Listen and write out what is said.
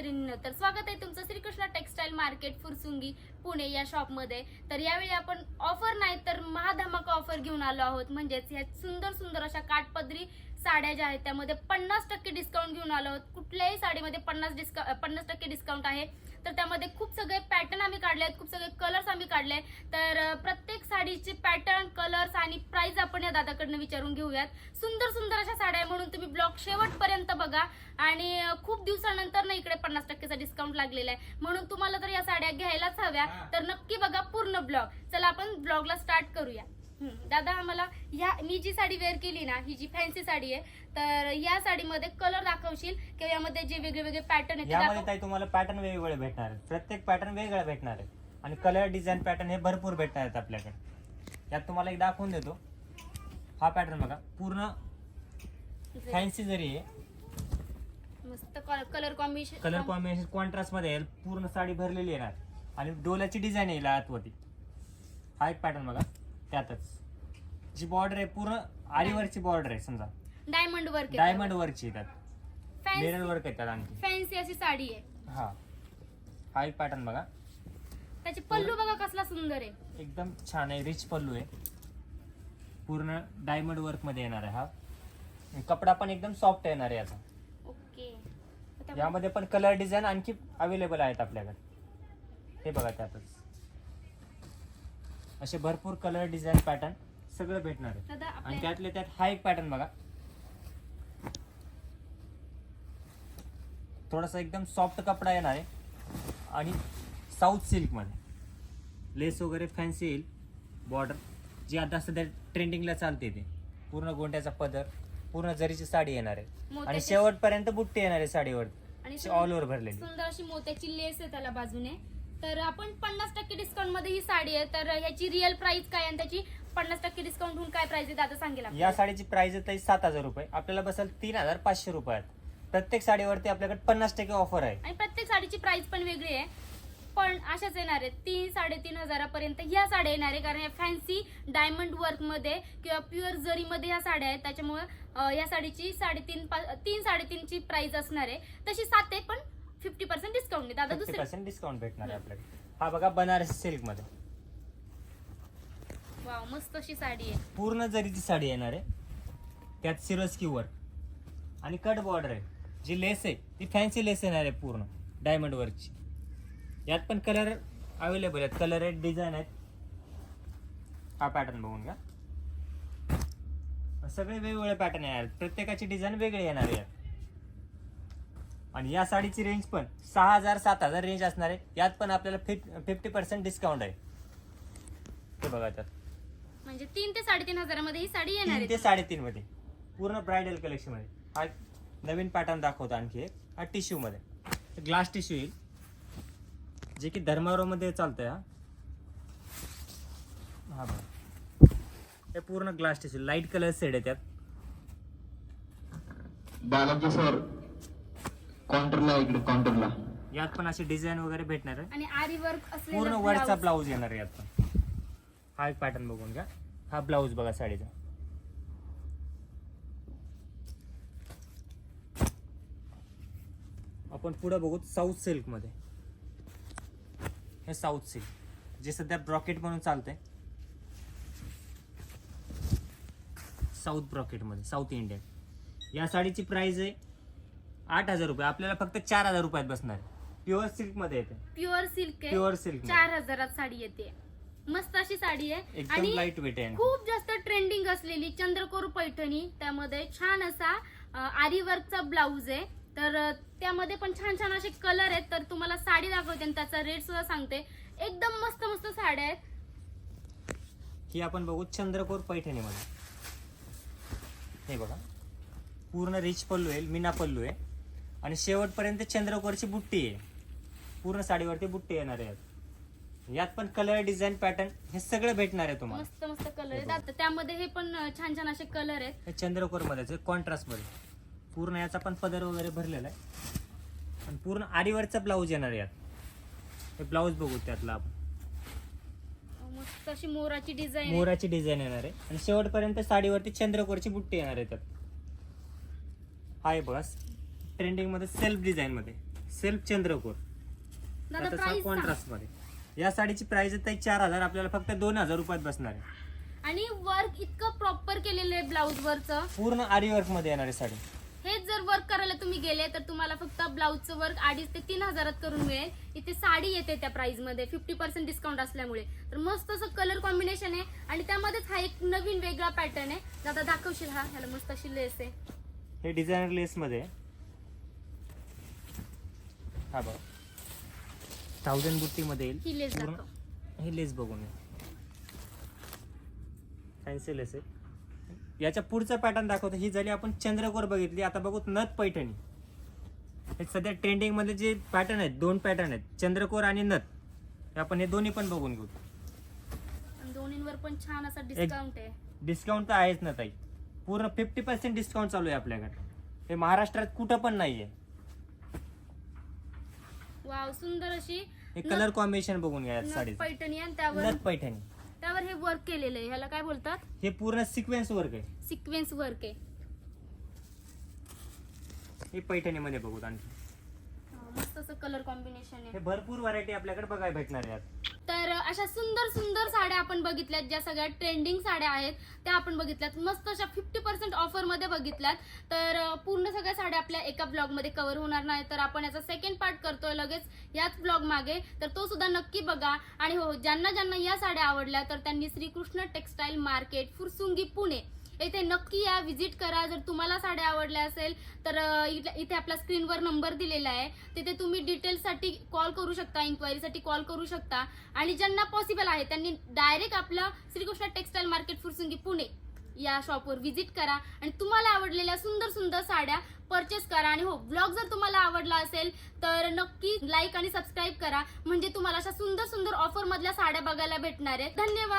मैत्रिणींनो तर स्वागत आहे तुमचं श्रीकृष्ण टेक्सटाईल मार्केट फुरसुंगी पुणे या शॉपमध्ये. तर यावेळी आपण ऑफर नाही तर महाधमाका ऑफर घेऊन आलो आहोत. म्हणजेच ह्या सुंदर सुंदर अशा काठपदरी साड्या ज्या आहेत त्यामध्ये पन्नास टक्के डिस्काउंट घेऊन आलो आहोत. कुठल्याही साडीमध्ये पन्नास डिस्का पन्नास टक्के डिस्काउंट आहे. तर त्यामध्ये खूप सगळे पॅटर्न आम्ही काढले आहेत खूप सगळे कलर्स आम्ही काढले आहेत. तर प्रत्येक साडीचे पॅटर्न कलर्स आणि प्राइस आपण या दादाकडनं विचारून घेऊयात. सुंदर सुंदर अशा साड्या तुम्ही ब्लॉग शेवटपर्यंत बघा. आणि खूप दिवसानंतर ना इकडे पन्नास टक्केचा डिस्काउंट लागलेला आहे. म्हणून तुम्हाला जर या साड्या घ्यायलाच हव्या. तर नक्की बघा पूर्ण ब्लॉग चला आपण ब्लॉगला स्टार्ट करूया. दादा आम्हाला या मी जी साडी वेअर केली ना ही जी फॅन्सी साडी आहे तर या साडीमध्ये कलर दाखवशील? किंवा यामध्ये जे वेगळे वेगळे पॅटर्न आहेत यामध्ये ताई तुम्हाला पॅटर्न वेगवेगळे भेटणार आहेत. प्रत्येक पॅटर्न वेगळा भेटणार आहे आणि कलर डिझाईन पॅटर्न हे भरपूर भेटणार आहेत आपल्याकडे. यात तुम्हाला एक दाखवून देतो. हा पॅटर्न बघा. पूर्ण फॅन्सी जरी आहे. मस्त कलर कॉम्बिनेशन कलर कॉम्बिनेशन कॉन्ट्रास्टमध्ये पूर्ण साडी भरलेली येणार आणि डोल्याची डिझाईन येईल आतवरती. हा एक पॅटर्न बघा. त्यातच. जी बॉर्डर आहे पूर्ण आरीवरची बॉर्डर आहे समजा. डायमंड वर्क डायमंड वरची आहे त्यात. मिरर वर्क त्यात आणखी. फॅन्सी अशी साडी आहे. हा. हा एक पॅटर्न बघा. त्याची पल्लू बघा कसला सुंदर आहे. एकदम छान आहे. रिच पल्लू आहे. पूर्ण डायमंड वर्कमध्ये येणार आहे हा. कपडा पण एकदम सॉफ्ट येणार आहे याचा. ओके. आता यामध्ये पण कलर डिझाईन आणखी अवेलेबल आहेत आपल्याकडे. हे बघा त्यातच. असे भरपूर कलर डिझाईन पॅटर्न सगळं भेटणार आहे. दादा आणि आपल्या त्यातले त्यात हा एक पॅटर्न बघा. थोडासा एकदम सॉफ्ट कपडा येणार आहे. आणि साऊथ सिल्कमध्ये. लेस वगैरे फॅन्सी येईल. बॉर्डर जी आता सध्या ट्रेंडिंगला चालते ते. पूर्ण गोंड्याचा पदर. पूर्ण जरीची साडी येणार आहे. आणि मोत्याची- शेवटपर्यंत बुट्टी येणार आहे साडीवर आणि ऑल ओव्हर भरलेली. सुंदर अशी मोत्याची लेस आहे त्याला बाजूने. तर आपण पन्नास टक्के डिस्काउंटमध्ये ही साडी आहे. तर ह्याची रिअल प्राइस काय आणि त्याची पन्नास टक्के डिस्काउंट होऊन काय प्राइस आहे दादा सांगेल आपल्याला. या साडीची प्राइस आहे सात हजार रुपये. आपल्याला बसेल तीन हजार पाचशे रुपयात. प्रत्येक साडीवरती आपल्याकडे पन्नास टक्के ऑफर आहे. आणि प्रत्येक साडीची प्राइस पण वेगळी आहे. पण अशाच येणार आहे तीन साडेतीन हजारापर्यंत ह्या साड्या येणार आहे कारण या फॅन्सी डायमंड वर्कमध्ये किंवा प्युअर जरीमध्ये ह्या साड्या आहेत. त्याच्यामुळे या साडीची साडेतीन पा- तीन साडेतीनची प्राइस असणार आहे. तशी सात आहे पण फिफ्टी पर्सेंट डिस्काउंट दादा फिफ्टी दुसरे पर्सेंट डिस्काउंट भेटणार आहे आपल्याकडे. हा बघा बनारसी सिल्कमध्ये वाव मस्त अशी साडी आहे. पूर्ण जरीची साडी येणार आहे. त्यात सिरोस्की वर्क आणि कट बॉर्डर आहे. जी लेस आहे ती फॅन्सी लेस येणार आहे पूर्ण. डायमंड वर्कची यात पण कलर अवेलेबल आहेत. कलर आहेत डिझाईन आहेत. हा पॅटर्न बघून घ्या. सगळे वेगवेगळे पॅटर्न येणार आहेत. प्रत्येकाची डिझाईन वेगळी येणार आहे यात. आणि या साडीची रेंज पण सहा हजार सात हजार रेंज असणार आहे. यात पण आपल्याला फिफ्टी पर्सेंट डिस्काउंट आहे. ते बघा त्यात. म्हणजे तीन ते साडेतीन हजारामध्ये ही साडी येणार तीन ते आहे साडेतीन मध्ये. पूर्ण ब्रायडल कलेक्शनमध्ये. हा नवीन पॅटर्न दाखवतो आणखी एक. हा टिश्यू मध्ये. ग्लास टिश्यू येईल. जे की धर्मावरो मध्ये चालतंय हा. हा बघा. हे पूर्ण glass tissue light colour shade आहे त्यात. बालाजी सर काउंटरला इकडे काउंटरला यात पण असे डिझाईन वगैरे भेटणार आहे. आणि आरी वर्क पूर्ण असलेलं वरचा. ब्लाऊज येणार आहे यात पण. हा एक पॅटर्न बघून घ्या. हा ब्लाऊज बघा साडीचा. आपण पुढे बघू साऊथ सिल्कमध्ये हे साऊथ सिल्क जे सध्या ब्रॉकेट म्हणून चालतंय. साऊथ ब्रॉकेटमध्ये साऊथ इंडियन या साडीची प्राइस आहे आठ हजार रुपये. आपल्याला फक्त चार हजार रुपयात बसणार प्युअर सिल्कमध्ये येते. प्युअर सिल्क आहे. प्युअर सिल्क चार हजारात साडी येते. मस्त अशी साडी आहे. एकदम आणि लाइट वेट आहे खूप जास्त ट्रेंडिंग असलेली चंद्रकोर पैठणी. त्यामध्ये छान असा आरी वर्कचा ब्लाऊज आहे. तर त्यामध्ये पण छान छान असे कलर आहेत. तर तुम्हाला साडी दाखवते आणि त्याचा रेट सुद्धा सांगते. एकदम मस्त मस्त साड्या आहेत. ही आपण बघू चंद्रकोर पैठणी मध्ये. हे बघा. पूर्ण रिच पल्लू आहे मीना पल्लू आहे. आणि शेवटपर्यंत चंद्रकोरची बुट्टी आहे. पूर्ण साडीवरती बुट्टी येणार आहे यात. पण कलर डिझाईन पॅटर्न हे सगळं भेटणार आहे तुम्हाला. मस्त मस्त कलर आहेत. आता त्यामध्ये हे पण छान छान असे कलर आहेत. चंद्रकोर मध्येच कॉन्ट्रास्टमध्ये. पूर्ण याचा पण पदर वगैरे भरलेला आहे. आणि पूर्ण आरीवरचा ब्लाऊज येणार यात. हे ब्लाऊज बघू त्यातला आपण. मस्त अशी मोराची डिझाईन मोराची डिझाईन येणार आहे. आणि शेवटपर्यंत साडीवरती चंद्रकोरची बुट्टी येणार आहे त्यात. आहे बघा ट्रेंडिंगमध्ये सेल्फ डिझाईन मध्ये. सेल्फ चंद्रकोर. कॉन्ट्रास्टमध्ये. या साडीची प्राइस आहे चार हजार. आपल्याला फक्त दोन हजार रुपयात बसणार आहे. आणि वर्क इतकं प्रॉपर केलेलं आहे ब्लाऊज वरचं. पूर्ण आरी वर्कमध्ये येणार आहे साडी. हेच जर वर्क करायला तुम्ही गेले तर तुम्हाला फक्त ब्लाऊजचं वर्क अडीच ते तीन हजारात करून मिळेल. इथे साडी येते त्या प्राइसमध्ये फिफ्टी पर्सेंट डिस्काउंट असल्यामुळे. तर मस्त असं कलर कॉम्बिनेशन आहे. आणि त्यामध्येच हा एक नवीन वेगळा पॅटर्न आहे. दादा दाखवशील हा? ह्याला मस्त अशी लेस आहे. हे डिझायनर लेस मध्ये. हा बघ. थाउजंड बुट्टी मध्ये येईल. ही लेस पूर्ण- दाखव. हे लेस बघून फॅन्सी लेस आहे. याच्या पुढचा पॅटर्न दाखवतो. ही झाली आपण चंद्रकोर बघितली आता बघू नथ पैठणी. हे सध्या ट्रेंडिंगमध्ये जे पॅटर्न आहेत दोन पॅटर्न आहेत चंद्रकोर आणि नथ. हे आपण हे दोन्ही पण बघून घेऊ. दोन्हींवर पण छान असा डिस्काउंट आहे. डिस्काउंट तर आहेच ना ताई. पूर्ण फिफ्टी पर्सेंट डिस्काउंट चालू आहे आपल्याकडे. हे महाराष्ट्रात कुठं पण नाहीये. वाव सुंदर अशी हे कलर कॉम्बिनेशन बघून घ्या साडीचं. पैठणी आणि त्यावर नथ पैठणी. त्यावर हे वर्क केलेलं आहे. ह्याला काय बोलतात? हे पूर्ण सिक्वेन्स वर्क आहे. सिक्वेन्स वर्क आहे. हे पैठणीमध्ये बघू आणखी. मस्त असं कलर कॉम्बिनेशन आहे. हे भरपूर व्हरायटी आपल्याकडे बघायला भेटणार आहे. तर अशा सुंदर सुंदर साड्या आपण बघितल्यात ज्या सगळ्या ट्रेंडिंग साड्या आहेत त्या आपण बघितल्यात. मस्त अशा फिफ्टी पर्सेंट ऑफरमध्ये बघितल्यात. तर पूर्ण सगळ्या साड्या आपल्या एका ब्लॉगमध्ये कवर होणार नाही. तर आपण याचा सेकंड पार्ट करतोय लगेच याच ब्लॉग मागे. तर तो सुद्धा नक्की बघा. आणि हो ज्यांना ज्यांना या साड्या आवडल्या तर त्यांनी श्रीकृष्ण टेक्सटाईल मार्केट फुरसुंगी पुणे इथे नक्की या विजिट करा. जर तुम्हाला साड्या आवडल्या असेल तर इथे आपला आपल्या स्क्रीनवर नंबर दिलेला आहे. तिथे तुम्ही डिटेल्ससाठी कॉल करू शकता इन्क्वायरीसाठी कॉल करू शकता. आणि ज्यांना पॉसिबल आहे त्यांनी डायरेक्ट आपलं श्रीकृष्ण टेक्सटाईल मार्केट फुरसुंगी पुणे या शॉपवर व्हिजिट करा. आणि तुम्हाला आवडलेल्या सुंदर सुंदर साड्या परचेस करा. आणि हो ब्लॉग जर तुम्हाला आवडला असेल तर नक्की लाईक आणि सबस्क्राईब करा. म्हणजे तुम्हाला अशा सुंदर सुंदर ऑफर मधल्या साड्या बघायला भेटणार आहेत. धन्यवाद!